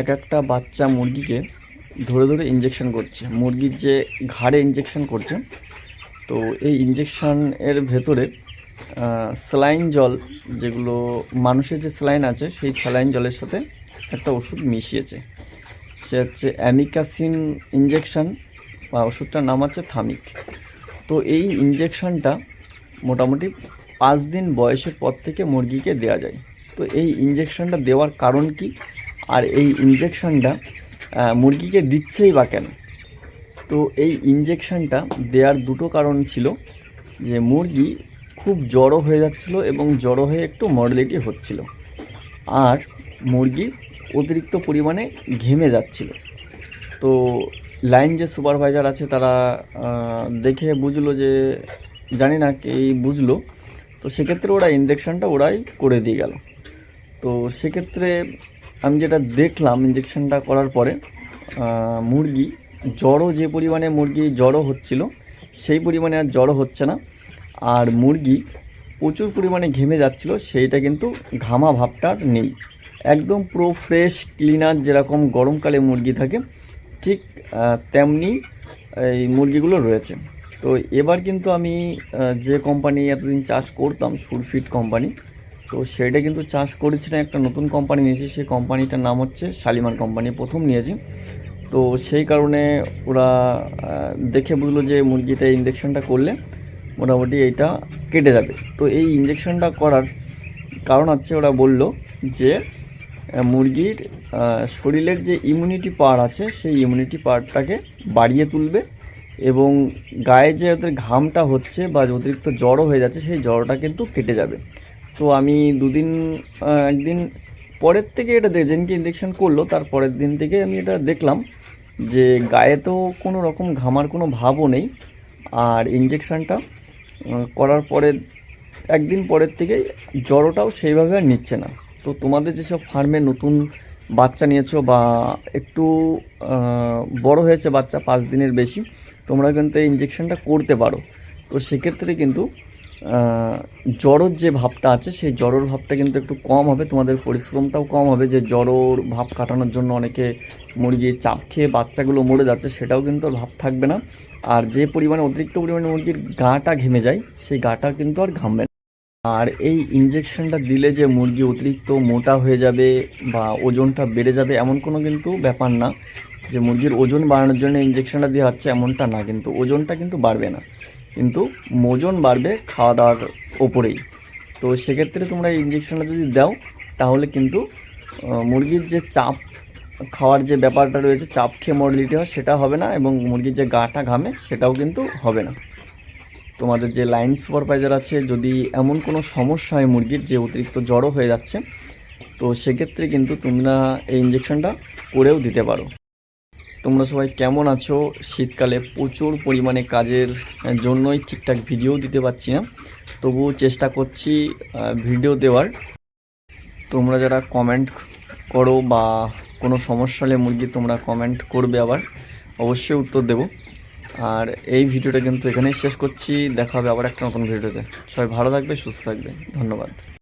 এক একটা বাচ্চা মুরগিকে ধরে ধরে ইঞ্জেকশন করছে। মুরগির যে ঘাড়ে ইঞ্জেকশন করছে, তো এই ইঞ্জেকশন এর ভেতরে স্যালাইন জল যেগুলো মানুষের যে স্যালাইন আছে, সেই স্যালাইন জলের সাথে একটা ওষুধ মিশিয়েছে। সে হচ্ছে অ্যামিকাসিন ইঞ্জেকশন বা ওষুধটার নাম হচ্ছে থামিক। তো এই ইঞ্জেকশনটা মোটামুটি পাঁচ দিন বয়সের পর থেকে মুরগিকে দেওয়া যায়। তো এই ইঞ্জেকশনটা দেওয়ার কারণ কি? আর এই ইঞ্জেকশনটা মুরগিকে দিচ্ছেই বা কেন? তো এই ইঞ্জেকশনটা দেওয়ার দুটো কারণ ছিল, যে মুরগি খুব জড়ো হয়ে যাচ্ছিল এবং জড়ো হয়ে একটু মডেলিটি হচ্ছিল। আর মুরগি অতিরিক্ত পরিমাণে ঘেমে যাচ্ছিল। তো লাইন যে সুপারভাইজার আছে তারা দেখে বুঝলো যে, জানি না কে বুঝলো, তো সেক্ষেত্রে ওরা ইঞ্জেকশনটা ওরাই করে দিয়ে গেল। তো সেক্ষেত্রে আমি যেটা দেখলাম ইঞ্জেকশনটা করার পরে মুরগি জড়ো যে পরিমাণে মুরগি জড়ো হচ্ছিল, সেই পরিমাণে আর জড়ো হচ্ছে না। আর মুরগি প্রচুর পরিমাণে ঘেমে যাচ্ছিল, সেইটা কিন্তু ঘামা ভাবটা নেই। একদম পুরো ফ্রেশ ক্লিনার যেরকম গরমকালে মুরগি থাকে, ঠিক তেমনি, এই মুরগিগুলো রয়েছে। তো এবার কিন্তু আমি যে কোম্পানি এতদিন চাষ করতাম, সুরফিট কোম্পানি তো সেটা কিন্তু চাষ করেছি না, একটা নতুন কোম্পানি নিয়েছি, সেই কোম্পানিটার নাম হচ্ছে শালিমার কোম্পানি প্রথম নিয়েছি। তো সেই কারণে ওরা দেখে বুঝলো যে মুরগিটা ইঞ্জেকশনটা করলে মোটামুটি এইটা কেটে যাবে। তো এই ইঞ্জেকশনটা করার কারণ হচ্ছে ওরা বলল যে মুরগির শরীরের যে ইমিউনিটি পাওয়ার আছে, সেই ইমিউনিটি পাওয়ারটাকে বাড়িয়ে তুলবে এবং গায়ে যে ওদের ঘামটা হচ্ছে বা অতিরিক্ত জ্বরও হয়ে যাচ্ছে, সেই জ্বরটা কিন্তু কেটে যাবে। তো আমি দুদিন একদিন পরের থেকে এটা যেদিনকে ইঞ্জেকশন করল, তার পরের দিন থেকে আমি এটা দেখলাম যে গায়ে তো কোনো রকম ঘামার কোনো ভাবও নেই। আর ইঞ্জেকশনটা করার পরে, একদিন পরের থেকেই জ্বরটাও সেইভাবে আর নিচ্ছে না। তো তোমাদের যেসব ফার্মে নতুন বাচ্চা নিয়েছো বা একটু বড় হয়েছে বাচ্চা, পাঁচ দিনের বেশি, তোমরা কিন্তু এই ইঞ্জেকশনটা করতে পারো। তো সেক্ষেত্রে কিন্তু জ্বরের যে ভাবটা আছে, সেই জ্বরের ভাবটা কিন্তু একটু কম হবে। তোমাদের পরিশ্রমটাও কম হবে যে জ্বরের ভাব কাটানোর জন্য অনেকে মুরগি চাপ খেয়ে বাচ্চাগুলো মরে যাচ্ছে, সেটাও কিন্তু ভাব থাকবে না। আর যে পরিমাণে অতিরিক্ত পরিমাণে মুরগির গাটা ঘেমে যায়, সেই গাটা কিন্তু আর ঘামবে না। আর এই ইঞ্জেকশনটা দিলে যে মুরগি অতিরিক্ত মোটা হয়ে যাবে বা ওজনটা বেড়ে যাবে, এমন কোনো কিন্তু ব্যাপার না। যে মুরগির ওজন বাড়ানোর জন্য ইঞ্জেকশনটা দেওয়া হচ্ছে, এমনটা না। কিন্তু ওজনটা কিন্তু বাড়বে না। কিন্তু ওজন বাড়বে খাওয়া দাওয়ার ওপরেই। তো সেক্ষেত্রে তোমরা ইঞ্জেকশনটা যদি দাও, তাহলে কিন্তু মুরগির যে চাপ খাওয়ার যে ব্যাপারটা রয়েছে, চাপ খেয়ে মডেলিটি হয়, সেটা হবে না এবং মুরগির যে গাটা ঘামে, সেটাও কিন্তু হবে না। তোমাদের যে লাইন সুপারভাইজার আছে, যদি এমন কোনো সমস্যা হয় মুরগির, যে অতিরিক্ত জড়ো হয়ে যাচ্ছে, তো সেক্ষেত্রে কিন্তু তোমরা এই ইঞ্জেকশনটা করেও দিতে পারো। তোমরা সবাই কেমন আছো? শীতকালে প্রচুর পরিমাণে কাজের জন্যই ঠিকঠাক ভিডিও দিতে পারছি না। তবুও চেষ্টা করছি ভিডিও দেওয়ার। তোমরা যারা কমেন্ট করো বা কোনো সমস্যা হলে মুরগি তোমরা কমেন্ট করবে আবার। অবশ্যই উত্তর দেবো। আর এই ভিডিওটা কিন্তু এখানেই শেষ করছি। দেখা হবে আবার একটা নতুন ভিডিওতে। সবাই ভালো থাকবে, সুস্থ থাকবে। ধন্যবাদ।